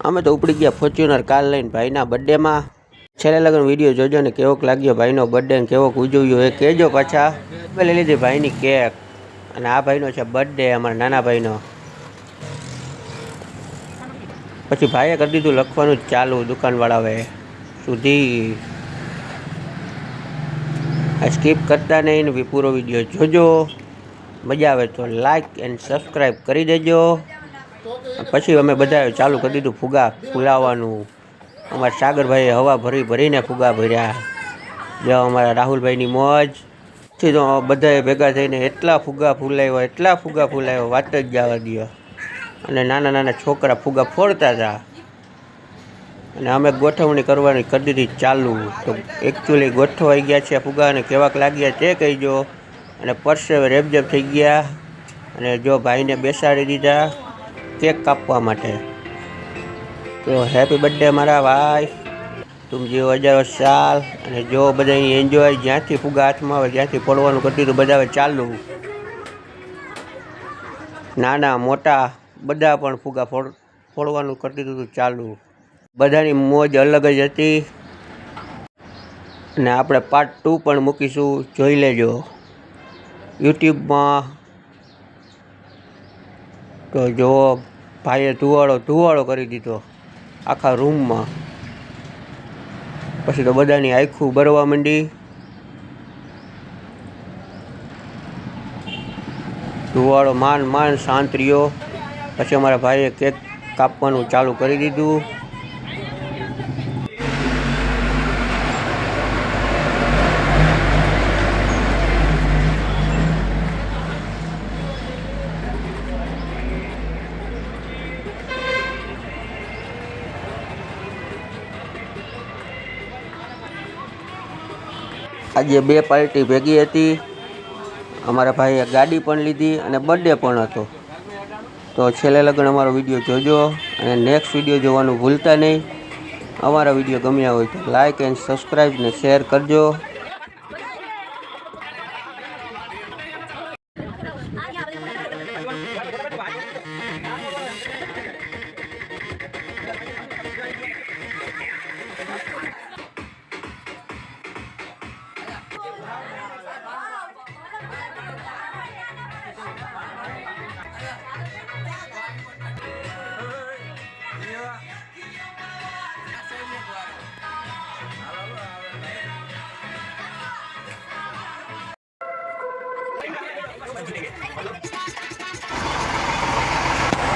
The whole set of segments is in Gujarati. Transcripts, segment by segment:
અમે તો ઉપડી ગયા ફોર્ચ્યુનર કાર લઈને ભાઈના બર્થડેમાં. છેલ્લે લગન વીડિયો જોજો ને કેવોક લાગ્યો ભાઈનો બર્થડે ને કેવોક ઉજવ્યો એ કહેજો પાછા. અમે લઈ લીધી ભાઈની કેક અને આ ભાઈનો છે બર્થડે અમારા નાના ભાઈનો. પછી ભાઈએ કરી દીધું લખવાનું જ ચાલુ દુકાનવાળાઓએ. સુધી. આ સ્કીપ કરતા નહીં પૂરો વીડિયો જોજો. મજા આવે તો લાઈક એન્ડ સબસ્ક્રાઈબ કરી દેજો. પછી અમે બધાએ ચાલુ કરી દીધું ફુગા ફૂલાવવાનું. અમારા સાગરભાઈએ હવા ભરી ભરીને ફુગા ભર્યા. જો અમારા રાહુલભાઈની મોજ. પછી તો બધાએ ભેગા થઈને એટલા ફુગા ફૂલાવ્યા, એટલા ફુગા ફૂલાવ્યા, વાત જ જવા દો અને નાના નાના છોકરા ફુગા ફોડતા હતા અને અમે ગોઠવણી કરવાની કરી દીધી ચાલુ. તો એકચ્યુઅલી ગોઠવાઈ ગયા છે ફુગા અને કેવાક લાગ્યા તે કહીજો. અને પરસે રેબજેબ થઈ ગયા. અને જો ભાઈને બેસાડી દીધા. કેક કાપવા માટે. તો હેપી બર્થડે મારા ભાઈ. તું જેવો હજારો સાલ અને જો બધા એન્જોય જ્યાંથી ફુગા હાથમાં આવે, જ્યાંથી ફોડવાનું કરતી તો બધા ચાલુ નાના, મોટા બધા પણ ફુગા ફોડ, ફોડવાનું કરતી હતું ચાલુ બધાની મોજ અલગ જ હતી. અને આપણે પાર્ટ ટુ પણ મૂકીશું. જોઈ લેજો. યુટ્યુબમાં તો જો ભાઈએ ધુવાળો ધુવાળો કરી દીધો આખા રૂમમાં. પછી તો બધાની આખું બરવા માંડી. ધુવાળો માન માન શાંત રહ્યો. પછી અમારા ભાઈએ કેક કાપવાનું ચાલુ કરી દીધું. આજે બે પાર્ટી ભેગી હતી. અમારા ભાઈએ ગાડી પણ લીધી અને બર્થડે પણ હતો. તો છેલ્લે લગ્ન અમારો વીડિયો જોજો અને નેક્સ્ટ વીડિયો જોવાનું ભૂલતા નહીં. અમારા વીડિયો ગમ્યા હોય તો લાઇક એન્ડ સબસ્ક્રાઈબ ને શેર કરજો.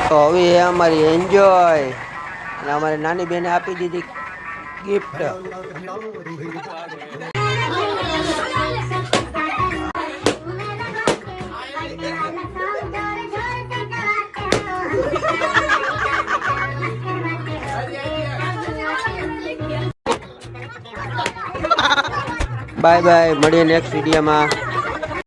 તો હવે અમારી એન્જોય અને અમારી નાની બેને આપી દીધી ગિફ્ટ બાય બાય મળીએ નેક્સ્ટ વિડીયોમાં